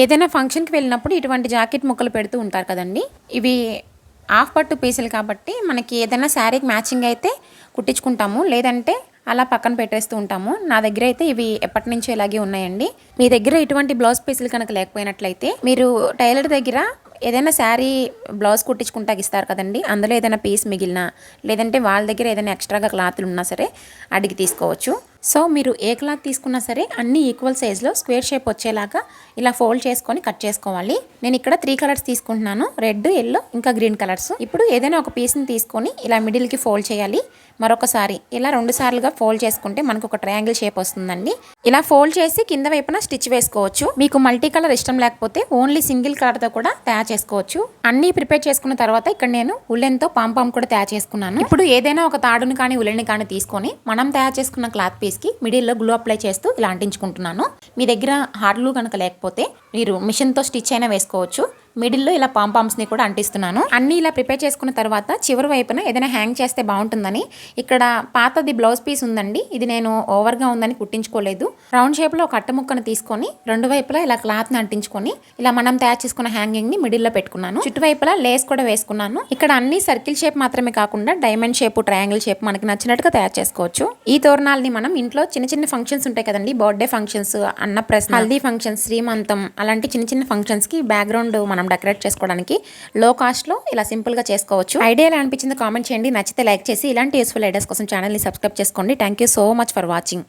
ఏదైనా ఫంక్షన్కి వెళ్ళినప్పుడు ఇటువంటి జాకెట్ ముక్కలు పెడుతూ ఉంటారు కదండి. ఇవి హాఫ్ పట్టు పీసులు కాబట్టి మనకి ఏదైనా శారీకి మ్యాచింగ్ అయితే కుట్టించుకుంటాము. లేదంటే అలా పక్కన పెట్టేస్తూ ఉంటాము. నా దగ్గర అయితే ఇవి ఎప్పటి నుంచో ఇలాగే ఉన్నాయండి. మీ దగ్గర ఇటువంటి బ్లౌజ్ పీసులు కనుక లేకపోయినట్లయితే మీరు టైలర్ దగ్గర ఏదైనా శారీ బ్లౌజ్ కుట్టించుకుంటాకి ఇస్తారు కదండి. అందులో ఏదైనా పీస్ మిగిలినా లేదంటే వాళ్ళ దగ్గర ఏదైనా ఎక్స్ట్రాగా క్లాత్లు ఉన్నా సరే అడిగి తీసుకోవచ్చు. సో మీరు ఏ క్లాత్ తీసుకున్నా సరే అన్ని ఈక్వల్ సైజ్లో స్క్వేర్ షేప్ వచ్చేలాగా ఇలా ఫోల్డ్ చేసుకొని కట్ చేసుకోవాలి. నేను ఇక్కడ త్రీ కలర్స్ తీసుకుంటున్నాను. రెడ్ ఎల్లో ఇంకా గ్రీన్ కలర్స్ ఇప్పుడు ఏదైనా ఒక పీస్ని తీసుకొని ఇలా మిడిల్కి ఫోల్డ్ చేయాలి. మరొకసారి ఇలా రెండు సార్లుగా ఫోల్డ్ చేసుకుంటే మనకు ఒక ట్రయాంగిల్ షేప్ వస్తుందండి. ఇలా ఫోల్డ్ చేసి కింద వైపున స్టిచ్ వేసుకోవచ్చు. మీకు మల్టీ కలర్ ఇష్టం లేకపోతే ఓన్లీ సింగిల్ కలర్తో కూడా తయారు చేసుకోవచ్చు. అన్ని ప్రిపేర్ చేసుకున్న తర్వాత ఇక్కడ నేను ఉల్లెన్తో పాంపాం కూడా తయారు చేసుకున్నాను. ఇప్పుడు ఏదైనా ఒక తాడుని కానీ ఉల్లెని కానీ తీసుకొని మనం తయారు చేసుకున్న క్లాత్ పీస్కి మిడిల్లో గ్లూ అప్లై చేస్తూ ఇలా అంటించుకుంటున్నాను. మీ దగ్గర హార్డ్ గ్లూ కనుక లేకపోతే మీరు మిషన్తో స్టిచ్ అయినా వేసుకోవచ్చు. మిడిల్లో ఇలా పాంపామ్స్ని కూడా అంటిస్తున్నాను. అన్ని ఇలా ప్రిపేర్ చేసుకున్న తర్వాత చివరి వైపున ఏదైనా హ్యాంగ్ చేస్తే బాగుంటుందని. ఇక్కడ పాతది బ్లౌజ్ పీస్ ఉందండి. ఇది నేను ఓవర్గా ఉందని కుట్టించుకోలేదు. రౌండ్ షేప్లో ఒక అట్ట ముక్కను తీసుకొని రెండు వైపులా ఇలా క్లాత్ని అంటించుకొని ఇలా మనం తయారు చేసుకున్న హ్యాంగింగ్ని మిడిల్లో పెట్టుకున్నాను. చుట్టువైపులా లేస్ కూడా వేసుకున్నాను. ఇక్కడ అన్ని సర్కిల్ షేప్ మాత్రమే కాకుండా డైమండ్ షేప్ ట్రయాంగిల్ షేప్ మనకి నచ్చినట్టుగా తయారు చేసుకోవచ్చు. ఈ తోరణాలని మనం ఇంట్లో చిన్న చిన్న ఫంక్షన్స్ ఉంటాయి కదండి. Birthday functions Annaprasana haldi functions శ్రీమంతం అలాంటి చిన్న చిన్న ఫంక్షన్స్కి బ్యాక్గ్రౌండ్ మనం డెకరేట్ చేసుకోవడానికి లో కాస్ట్లో ఇలా సింపుల్గా చేసుకోవచ్చు. ఐడియా ఎలా అనిపించింది కామెంట్ చేయండి. నచ్చితే లైక్ చేసి ఇలాంటి యూస్ఫుల్ ఐడియాస్ కోసం ఛానల్ని సబ్స్క్రైబ్ చేసుకోండి. Thank you so much for watching